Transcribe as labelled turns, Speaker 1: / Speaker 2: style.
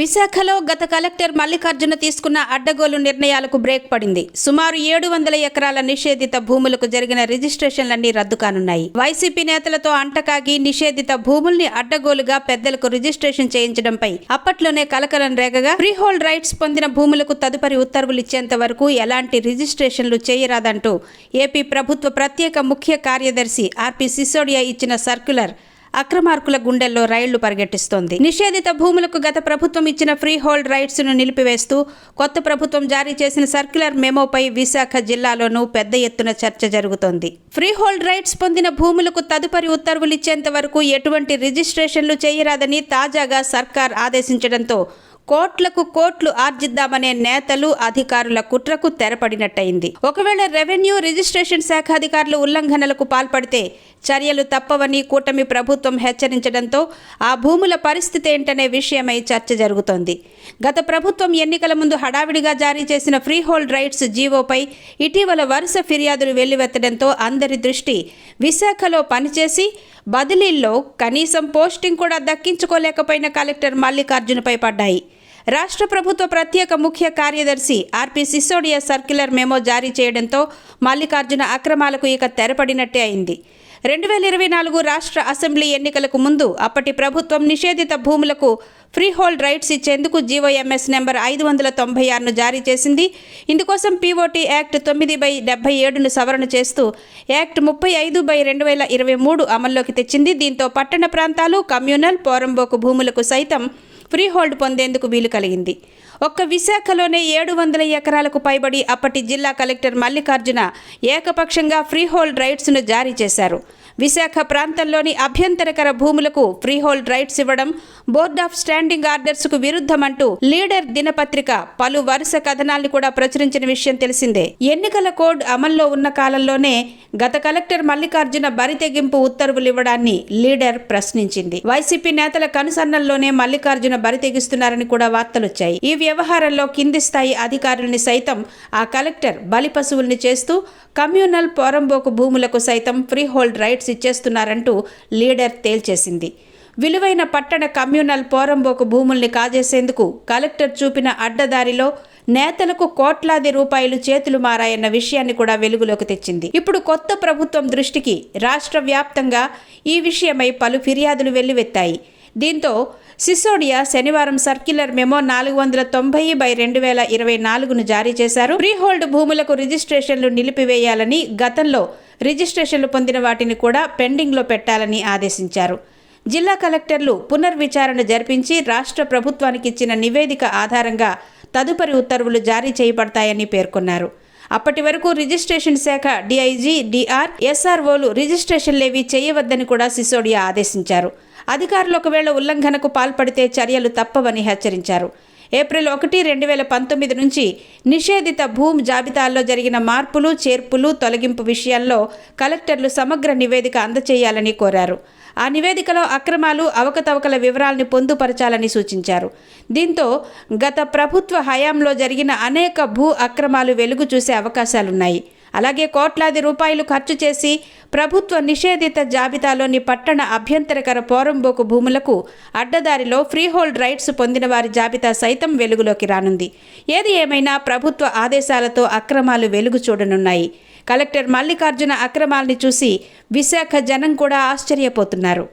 Speaker 1: విశాఖలో గత కలెక్టర్ మల్లికార్జున తీసుకున్న అడ్డగోలు నిర్ణయాలకు బ్రేక్ పడింది. సుమారు ఏడు వందల ఎకరాల నిషేధిత భూములకు జరిగిన రిజిస్ట్రేషన్లన్నీ రద్దు కానున్నాయి. వైసీపీ నేతలతో అంటకాగి నిషేధిత భూముల్ని అడ్డగోలుగా పెద్దలకు రిజిస్ట్రేషన్ చేయించడంపై అప్పట్లోనే కలకలం రేగగా ఫ్రీహోల్డ్ రైట్స్ పొందిన భూములకు తదుపరి ఉత్తర్వులు ఇచ్చేంత వరకు ఎలాంటి రిజిస్ట్రేషన్లు చేయరాదంటూ ఏపీ ప్రభుత్వ ప్రత్యేక ముఖ్య కార్యదర్శి ఆర్పి సిసోడియా ఇచ్చిన సర్క్యులర్ అక్రమార్కుల గుండెల్లో రైళ్ళు పరిగెట్టిస్తోంది. నిషేధిత భూములకు గత ప్రభుత్వం ఇచ్చిన ఫ్రీ హోల్డ్ రైట్స్ను నిలిపివేస్తూ కొత్త ప్రభుత్వం జారీ చేసిన సర్క్యులర్ మెమోపై విశాఖ జిల్లాలోనూ పెద్ద ఎత్తున చర్చ జరుగుతోంది. ఫ్రీ హోల్డ్ రైట్స్ పొందిన భూములకు తదుపరి ఉత్తర్వులు ఇచ్చేంత వరకు ఎటువంటి రిజిస్ట్రేషన్లు చేయరాదని తాజాగా సర్కార్ ఆదేశించడంతో కోట్లకు కోట్లు ఆర్జిద్దామనే నేతలు అధికారుల కుట్రకు తెరపడినట్టయింది. ఒకవేళ రెవెన్యూ రిజిస్ట్రేషన్ శాఖ అధికారులు ఉల్లంఘనలకు పాల్పడితే చర్యలు తప్పవని కూటమి ప్రభుత్వం హెచ్చరించడంతో ఆ భూముల పరిస్థితి ఏంటనే విషయమై చర్చ జరుగుతోంది. గత ప్రభుత్వం ఎన్నికల ముందు హడావిడిగా జారీ చేసిన ఫ్రీ హోల్డ్ రైట్స్ జీవోపై ఇటీవల వరుస ఫిర్యాదులు వెల్లువెత్తడంతో అందరి దృష్టి విశాఖలో పనిచేసి బదిలీల్లో కనీసం పోస్టింగ్ కూడా దక్కించుకోలేకపోయిన కలెక్టర్ మల్లికార్జునపై పడ్డాయి. రాష్ట్ర ప్రభుత్వ ప్రత్యేక ముఖ్య కార్యదర్శి ఆర్పి సిసోడియా సర్క్యులర్ మెమో జారీ చేయడంతో మల్లికార్జున అక్రమాలకు ఇక తెరపడినట్టే అయింది. రెండు వేల ఇరవై నాలుగు రాష్ట్ర అసెంబ్లీ ఎన్నికలకు ముందు అప్పటి ప్రభుత్వం నిషేధిత భూములకు ఫ్రీ హోల్డ్ రైట్స్ ఇచ్చేందుకు జీవోఎంఎస్ నెంబర్ ఐదు వందల తొంభై ఆరును జారీ చేసింది. ఇందుకోసం పీఓటీ యాక్ట్ తొమ్మిది బై డెబ్బై ఏడును సవరణ చేస్తూ యాక్ట్ ముప్పై ఐదు బై రెండు వేల ఇరవై మూడు అమల్లోకి తెచ్చింది. దీంతో పట్టణ ప్రాంతాలు కమ్యూనల్ పోరంబోకు భూములకు సైతం ఫ్రీ హోల్డ్ పొందేందుకు వీలు కలిగింది. ఒక్క విశాఖలోనే ఏడు వందల ఎకరాలకు పైబడి అప్పటి జిల్లా కలెక్టర్ మల్లికార్జున ఏకపక్షంగా ఫ్రీ హోల్డ్ రైట్స్ను జారీ చేశారు. విశాఖ ప్రాంతంలోని అభ్యంతరకర భూములకు ఫ్రీ హోల్డ్ రైట్స్ ఇవ్వడం బోర్డ్ ఆఫ్ స్టాండింగ్ ఆర్డర్స్కు విరుద్ధమంటూ లీడర్ దినపత్రిక పలు వరుస కథనాల్ని కూడా ప్రచురించిన విషయం తెలిసిందే. ఎన్నికల కోడ్ అమల్లో ఉన్న కాలంలోనే గత కలెక్టర్ మల్లికార్జున బరితెగింపు ఉత్తర్వులు ఇవ్వడాన్ని లీడర్ ప్రశ్నించింది. వైసీపీ నేతల కనుసన్నల్లోనే మల్లికార్జున బరితెగిస్తున్నారని కూడా వార్తలొచ్చాయి. ఈ వ్యవహారంలో కింది స్థాయి అధికారుల్ని సైతం ఆ కలెక్టర్ బలి పశువుల్ని చేస్తూ కమ్యూనల్ పోరంబోకు భూములకు సైతం ఫ్రీ హోల్డ్ రైట్స్ ఇచ్చేస్తున్నారంటూ లీడర్ తేల్చేసింది. విలువైన పట్టణ కమ్యూనల్ పోరంబోకు భూముల్ని కాజేసేందుకు కలెక్టర్ చూపిన అడ్డదారిలో నేతలకు కోట్లాది రూపాయలు చేతులు మారాయన్న విషయాన్ని కూడా వెలుగులోకి తెచ్చింది. ఇప్పుడు కొత్త ప్రభుత్వం దృష్టికి రాష్ట్ర వ్యాప్తంగా ఈ విషయమై పలు ఫిర్యాదులు వెల్లువెత్తాయి. దీంతో సిసోడియా శనివారం సర్క్యులర్ మెమో నాలుగు వందల తొంభై బై రెండు వేల ఇరవై నాలుగును జారీ చేశారు. ఫ్రీహోల్డ్ భూములకు రిజిస్ట్రేషన్లు నిలిపివేయాలని గతంలో రిజిస్ట్రేషన్లు పొందిన వాటిని కూడా పెండింగ్లో పెట్టాలని ఆదేశించారు. జిల్లా కలెక్టర్లు పునర్విచారణ జరిపించి రాష్ట్ర ప్రభుత్వానికి ఇచ్చిన నివేదిక ఆధారంగా తదుపరి ఉత్తర్వులు జారీ చేయబడతాయని పేర్కొన్నారు. అప్పటి వరకు రిజిస్ట్రేషన్ శాఖ డిఐజీ డిఆర్ ఎస్ఆర్ఓలు రిజిస్ట్రేషన్లేవి చేయవద్దని కూడా సిసోడియా ఆదేశించారు. అధికారులు ఒకవేళ ఉల్లంఘనకు పాల్పడితే చర్యలు తప్పవని హెచ్చరించారు. ఏప్రిల్ ఒకటి రెండు వేల పంతొమ్మిది నుంచి నిషేధిత భూమి జాబితాల్లో జరిగిన మార్పులు చేర్పులు తొలగింపు విషయాల్లో కలెక్టర్లు సమగ్ర నివేదిక అందచేయాలని కోరారు. ఆ నివేదికలో అక్రమాలు అవకతవకల వివరాల్ని పొందుపరచాలని సూచించారు. దీంతో గత ప్రభుత్వ హయాంలో జరిగిన అనేక భూ అక్రమాలు వెలుగు చూసే అవకాశాలున్నాయి. అలాగే కోట్లాది రూపాయలు ఖర్చు చేసి ప్రభుత్వ నిషేధిత జాబితాలోని పట్టణ అభ్యంతరకర పోరంబోకు భూములకు అడ్డదారిలో ఫ్రీహోల్డ్ రైట్స్ పొందిన వారి జాబితా సైతం వెలుగులోకి రానుంది. ఏది ఏమైనా ప్రభుత్వ ఆదేశాలతో అక్రమాలు వెలుగు చూడనున్నాయి. కలెక్టర్ మల్లికార్జున అక్రమాల్ని చూసి విశాఖ జనం కూడా ఆశ్చర్యపోతున్నారు.